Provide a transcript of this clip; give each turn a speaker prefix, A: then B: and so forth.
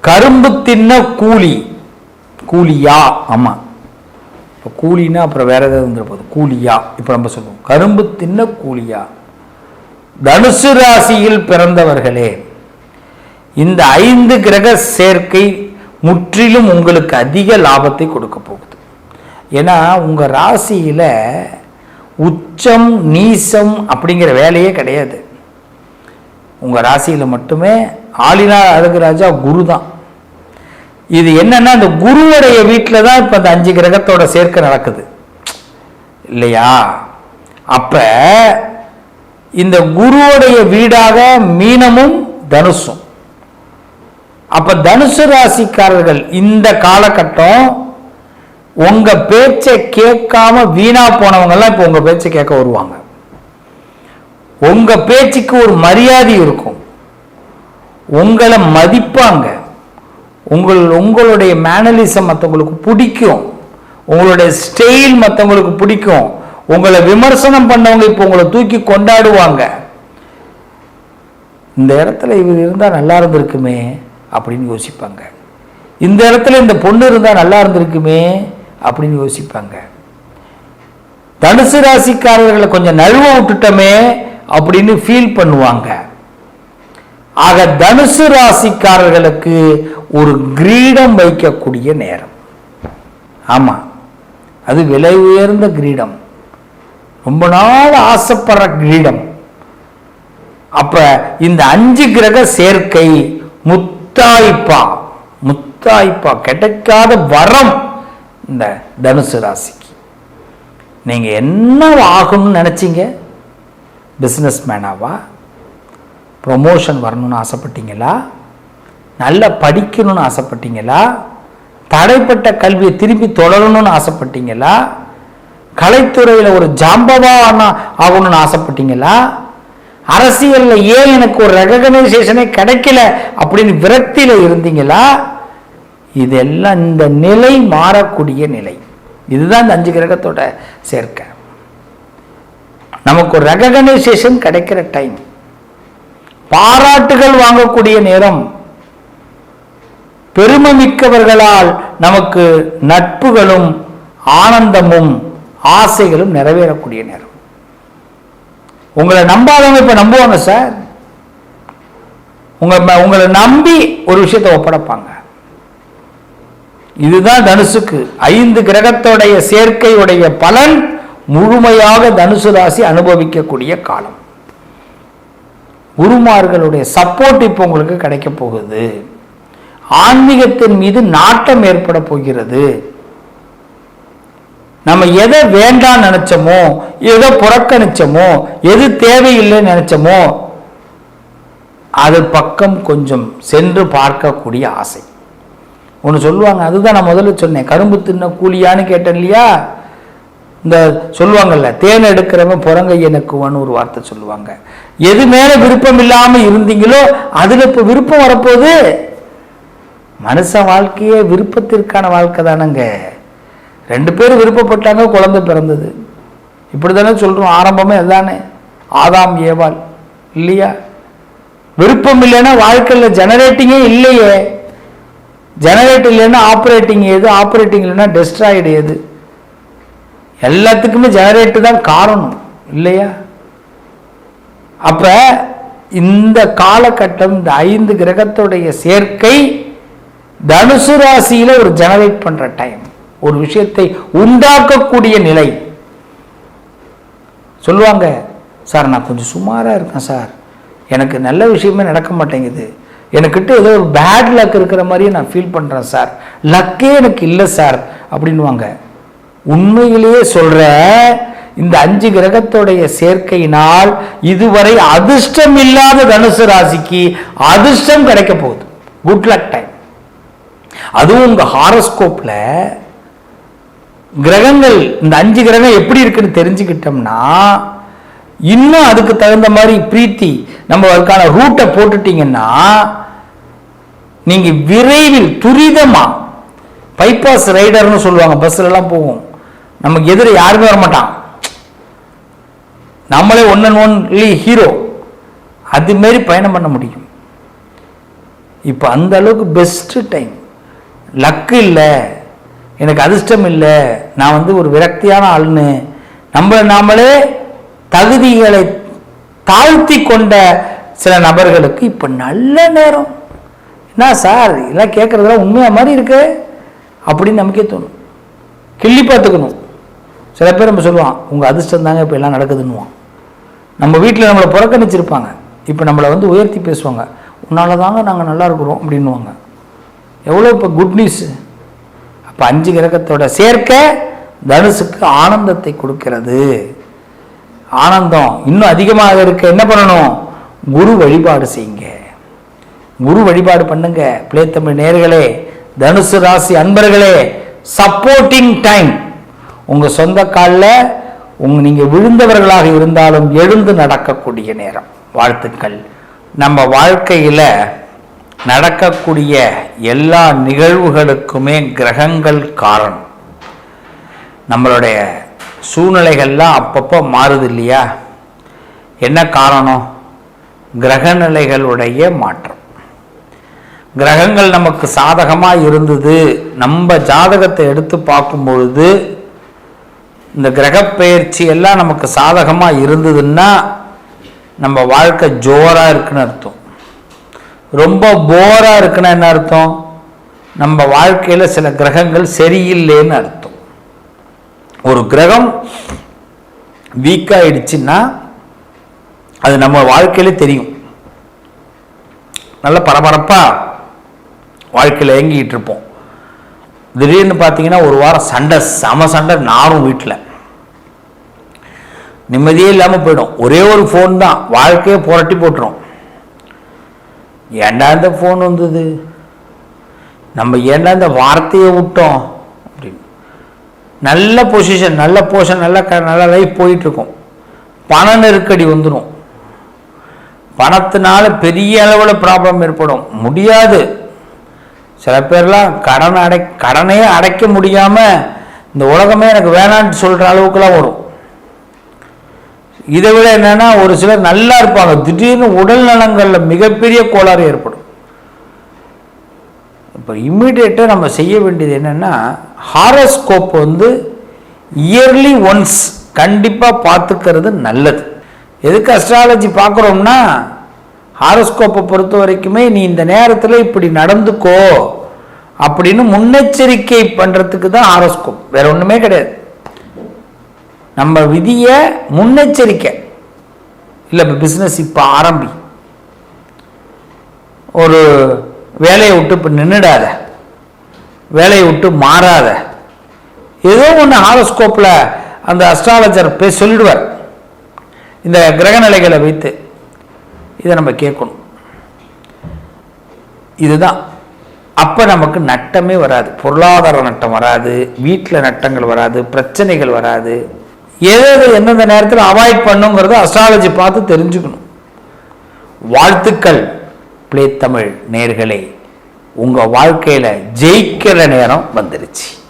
A: கரும்பு தின்ன கூலி. கூலியா? ஆமா. இப்போ கூலின்னா அப்புறம் வேற ஏதாவது வந்துட போகுது. கூலியா? இப்போ நம்ம சொல்லுவோம். கரும்பு தின்ன கூலியா? தனுசு ராசியில் பிறந்தவர்களே இந்த ஐந்து கிரக சேர்க்கை முற்றிலும் உங்களுக்கு அதிக லாபத்தை கொடுக்க போகுது. ஏன்னா உங்க ராசியில உச்சம் நீசம் அப்படிங்கிற வேலையே கிடையாது. உங்க ராசியில மட்டுமே ஆளினா அழகு ராஜா குரு தான் இது என்னன்னா அந்த குருவுடைய வீட்டில் தான் இப்போ அந்த அஞ்சு கிரகத்தோட சேர்க்கை நடக்குது. இல்லையா? அப்ப இந்த குருவுடைய வீடாக மீனமும் தனுசும். அப்ப தனுசு ராசிக்காரர்கள் இந்த காலகட்டம் உங்க பேச்சை கேட்காம வீணா போனவங்கெல்லாம் இப்போ உங்கள் உங்க பேச்சை கேட்க வருவாங்க. உங்க பேச்சுக்கு ஒரு மரியாதை இருக்கும். உங்களை மதிப்பாங்க. உங்கள் உங்களுடைய மேனலிசம் மற்றவங்களுக்கு பிடிக்கும். உங்களுடைய ஸ்டைல் மற்றவங்களுக்கு பிடிக்கும். உங்களை விமர்சனம் பண்ணவங்க இப்போ உங்களை தூக்கி கொண்டாடுவாங்க. இந்த இடத்துல இவர் இருந்தால் நல்லா இருந்திருக்குமே அப்படின்னு யோசிப்பாங்க. இந்த இடத்துல இந்த பொண்ணு இருந்தால் நல்லா இருந்திருக்குமே அப்படின்னு யோசிப்பாங்க. தனுசு ராசிக்காரர்களை கொஞ்சம் நழுவ விட்டுட்டோமே அப்படின்னு ஃபீல் பண்ணுவாங்க. ஆக தனுசு ராசிக்காரர்களுக்கு ஒரு கிரீடம் வைக்கக்கூடிய நேரம். ஆமாம் அது விலை உயர்ந்த கிரீடம். ரொம்ப நாள் ஆசைப்படுற கிரீடம். அப்ப இந்த அஞ்சு கிரக சேர்க்கை முத்தாய்ப்பா. முத்தாய்ப்பா. கிடைக்காத வரம் இந்த தனுசு ராசிக்கு. நீங்க என்ன ஆகணும்னு நினைச்சீங்க? பிஸ்னஸ் மேனாவா ப்ரொமோஷன் வரணும்னு ஆசைப்பட்டீங்களா? நல்லா படிக்கணும்னு ஆசைப்பட்டீங்களா? தடைப்பட்ட கல்வியை திரும்பி தொடரணும்னு ஆசைப்பட்டீங்களா? கலைத்துறையில் ஒரு ஜாம்பவான ஆகணும்னு ஆசைப்பட்டீங்களா? அரசியலில் ஏன் எனக்கு ஒரு ரெகனைசேஷனே கிடைக்கல அப்படின்னு விரக்தியில் இருந்தீங்களா? இதெல்லாம் இந்த நிலை மாறக்கூடிய நிலை. இதுதான் இந்த அஞ்சு கிரகத்தோட சேர்க்கை. நமக்கு ஒரு ரெகனைசேஷன் கிடைக்கிற டைம் பாராட்டுகள் வாங்கக்கூடிய நேரம். பெருமை மிக்கவர்களால் நமக்கு நட்புகளும் ஆனந்தமும் ஆசைகளும் நிறைவேறக்கூடிய நேரம். உங்களை நம்பாதவங்க இப்ப நம்புவாங்க சார். உங்க உங்களை நம்பி ஒரு விஷயத்தை ஒப்படைப்பாங்க. இதுதான் தனுசுக்கு. ஐந்து கிரகத்தோடைய சேர்க்கையுடைய பலன் முழுமையாக தனுசு ராசி அனுபவிக்கக்கூடிய காலம். குருமார்களுடைய சப்போர்ட் இப்போ உங்களுக்கு கிடைக்க போகுது. ஆன்மீகத்தின் மீது நாட்டம் ஏற்பட போகிறது. நம்ம எதை வேண்டாம் நினைச்சோமோ எதை புறக்கணிச்சோமோ எது தேவையில்லைன்னு நினைச்சோமோ அது பக்கம் கொஞ்சம் சென்று பார்க்கக்கூடிய ஆசை. ஒன்று சொல்லுவாங்க அதுதான் நான் முதல்ல சொன்னேன் கரும்பு தின்ன கூலியான்னு கேட்டேன் இல்லையா? இந்த சொல்லுவாங்கல்ல தேன் எடுக்கிறவன் புறங்கையனுக்குவான்னு ஒரு வார்த்தை சொல்லுவாங்க. எது மேல விருப்பம் இல்லாம இருந்தீங்களோ அதுல இப்ப விருப்பம் வரப்போகுது. மனுஷ வாழ்க்கையே விருப்பத்திற்கான வாழ்க்கை தானங்க. ரெண்டு பேரும் விருப்பப்பட்டாங்க குழந்தை பிறந்தது. இப்படி தானே சொல்றோம் ஆரம்பமே அதானே. ஆதாம் ஏவாள் இல்லையா? விருப்பம் இல்லைன்னா வாழ்க்கையில் ஜெனரேட்டிங்கே இல்லையே. ஜெனரேட் இல்லைன்னா ஆப்ரேட்டிங் ஏது? ஆப்ரேட்டிங் இல்லைன்னா டெஸ்ட்ராய்டு ஏது? எல்லாத்துக்குமே ஜெனரேட்டு தான் காரணம் இல்லையா? அப்ப இந்த காலகட்டம் இந்த ஐந்து கிரகத்துடைய சேர்க்கை தனுசு ராசியில ஒரு ஜெனரேட் பண்ற டைம் ஒரு விஷயத்தை உண்டாக்கக்கூடிய நிலை. சொல்லுவாங்க சார் நான் கொஞ்சம் சுமாரா இருக்கேன் சார். எனக்கு நல்ல விஷயமே நடக்க மாட்டேங்குது. எனக்கிட்ட ஏதோ ஒரு பேட் லக் இருக்கிற மாதிரியே நான் ஃபீல் பண்றேன் சார். லக்கே எனக்கு இல்லை சார். அப்படின்வாங்க உண்மையிலேயே சொல்ற இந்த அஞ்சு கிரகத்துடைய சேர்க்கையினால் இதுவரை அதிர்ஷ்டம் இல்லாத தனுசு ராசிக்கு அதிர்ஷ்டம் கிடைக்க போகுது. குட் லக் டைம் அதுவும் உங்க ஹாரோஸ்கோப்ல கிரகங்கள் இந்த அஞ்சு கிரகம் எப்படி இருக்குன்னு தெரிஞ்சுக்கிட்டோம்னா இன்னும் அதுக்கு தகுந்த மாதிரி பிரீத்தி நம்ம அதுக்கான ரூட்டை போட்டுட்டீங்கன்னா நீங்க விரைவில் துரிதமா பைபாஸ் ரைடர்னு சொல்லுவாங்க பஸ்ல எல்லாம் போகும் நமக்கு எதிர யாருமே வர மாட்டான் நம்மளே ஒன் அண்ட் ஒன்லி ஹீரோ அது மாரி பயணம் பண்ண முடியும். இப்போ அந்த அளவுக்கு பெஸ்ட்டு டைம் லக்கு இல்லை. எனக்கு அதிர்ஷ்டம் இல்லை. நான் வந்து ஒரு விரக்தியான ஆளுன்னு நம்மளை நாமளே தகுதிகளை தாழ்த்தி கொண்ட சில நபர்களுக்கு இப்போ நல்ல நேரம். என்ன சார் இதெல்லாம் கேட்குறதெல்லாம் உண்மையாக மாதிரி இருக்கு? அப்படின்னு நமக்கே தோணும். கிள்ளி பார்த்துக்கணும். சில பேர் நம்ம சொல்லுவான் உங்கள் அதிர்ஷ்டம் தாங்க இப்போ எல்லாம் நடக்குதுன்னுவான். நம்ம வீட்டில் நம்மளை புறக்கணிச்சிருப்பாங்க. இப்போ நம்மளை வந்து உயர்த்தி பேசுவாங்க. உன்னால தாங்க நாங்கள் நல்லா இருக்கிறோம் அப்படின்னுவாங்க. எவ்வளோ இப்போ குட் நியூஸ் அப்போ அஞ்சு கிரகத்தோட சேர்க்க தனுசுக்கு ஆனந்தத்தை கொடுக்கிறது. ஆனந்தம் இன்னும் அதிகமாக இருக்க என்ன பண்ணணும்? குரு வழிபாடு செய்யுங்க. குரு வழிபாடு பண்ணுங்க. பிள்ளைத்தமிழ் நேர்களே தனுசு ராசி அன்பர்களே சப்போர்ட்டிங் டைம் உங்கள் சொந்த காலில் உங்க நீங்கள் விழுந்தவர்களாக இருந்தாலும் எழுந்து நடக்கக்கூடிய நேரம். வாழ்த்துக்கள். நம்ம வாழ்க்கையில் நடக்கக்கூடிய எல்லா நிகழ்வுகளுக்குமே கிரகங்கள் காரணம். நம்மளுடைய சூழ்நிலைகள்லாம் அப்பப்போ மாறுது இல்லையா? என்ன காரணம்? கிரகநிலைகளுடைய மாற்றம். கிரகங்கள் நமக்கு சாதகமாக இருந்தது. நம்ம ஜாதகத்தை எடுத்து பார்க்கும் பொழுது இந்த கிரகப்பெயர்ச்சி எல்லாம் நமக்கு சாதகமாக இருந்ததுன்னா நம்ம வாழ்க்கை ஜோராக இருக்குன்னு அர்த்தம். ரொம்ப போராக இருக்குன்னா என்ன அர்த்தம்? நம்ம வாழ்க்கையில் சில கிரகங்கள் சரியில்லைன்னு அர்த்தம். ஒரு கிரகம் வீக் ஆயிடுச்சுன்னா அது நம்ம வாழ்க்கையில தெரியும். நல்ல பரபரப்பாக வாழ்க்கையில் இயங்கிட்டு இருப்போம். திடீர்னு பார்த்தீங்கன்னா ஒரு வாரம் சண்டை சம சண்டை நானும் வீட்டில் நிம்மதியே இல்லாமல் போயிடும். ஒரே ஒரு ஃபோன் தான். வாழ்க்கையை புரட்டி போட்டுரும். ஏண்டா இந்த ஃபோன் வந்தது? நம்ம ஏண்டா இந்த வார்த்தையை விட்டோம்? அப்படின்னு. நல்ல பொசிஷன் நல்ல போஷன் நல்ல க நல்ல லைஃப் போயிட்டுருக்கும். பண நெருக்கடி வந்துடும் பணத்தினால பெரிய அளவில் ப்ராப்ளம் ஏற்படும். முடியாது. சில பேர்லாம் கடன் அடை கடனே அடைக்க முடியாமல் இந்த உலகமே எனக்கு வேணான்னு சொல்கிற அளவுக்குலாம் வரும். இதை விட என்னென்னா ஒரு சிலர் நல்லா இருப்பாங்க. திடீர்னு உடல் நலங்களில் மிகப்பெரிய கோளாறு ஏற்படும். இப்போ இம்மிடியேட்டாக நம்ம செய்ய வேண்டியது என்னென்னா ஹாரோஸ்கோப் வந்து இயர்லி ஒன்ஸ் கண்டிப்பாக பார்த்துக்கிறது நல்லது. எதுக்கு அஸ்ட்ராலஜி பார்க்குறோம்னா ஹாரோஸ்கோப்பை பொறுத்த வரைக்குமே நீ இந்த நேரத்தில் இப்படி நடந்துக்கோ அப்படின்னு முன்னெச்சரிக்கை பண்ணுறதுக்கு தான் ஹாரோஸ்கோப். வேற ஒன்றுமே கிடையாது. நம்ம விதியை முன்னெச்சரிக்கை. இல்லை இப்போ பிஸ்னஸ் இப்போ ஆரம்பி. ஒரு வேலையை விட்டு இப்போ நின்றுடாத வேலையை விட்டு மாறாத. ஏதோ ஒன்று ஹாரோஸ்கோப்பில் அந்த அஸ்ட்ராலஜர் போய் சொல்லிடுவார். இந்த கிரகநிலைகளை வைத்து. இதை நம்ம கேட்கணும். இதுதான். அப்போ நமக்கு நட்டமே வராது. பொருளாதார நட்டம் வராது. வீட்டில் நட்டங்கள் வராது. பிரச்சனைகள் வராது. எது எந்தெந்த நேரத்தில் அவாய்ட் பண்ணுங்கிறத அஸ்ட்ராலஜி பார்த்து தெரிஞ்சுக்கணும். வாழ்த்துக்கள் பிளே தமிழ் நேர்களே. உங்கள் வாழ்க்கையில் ஜெயிக்கிற நேரம் வந்துருச்சு.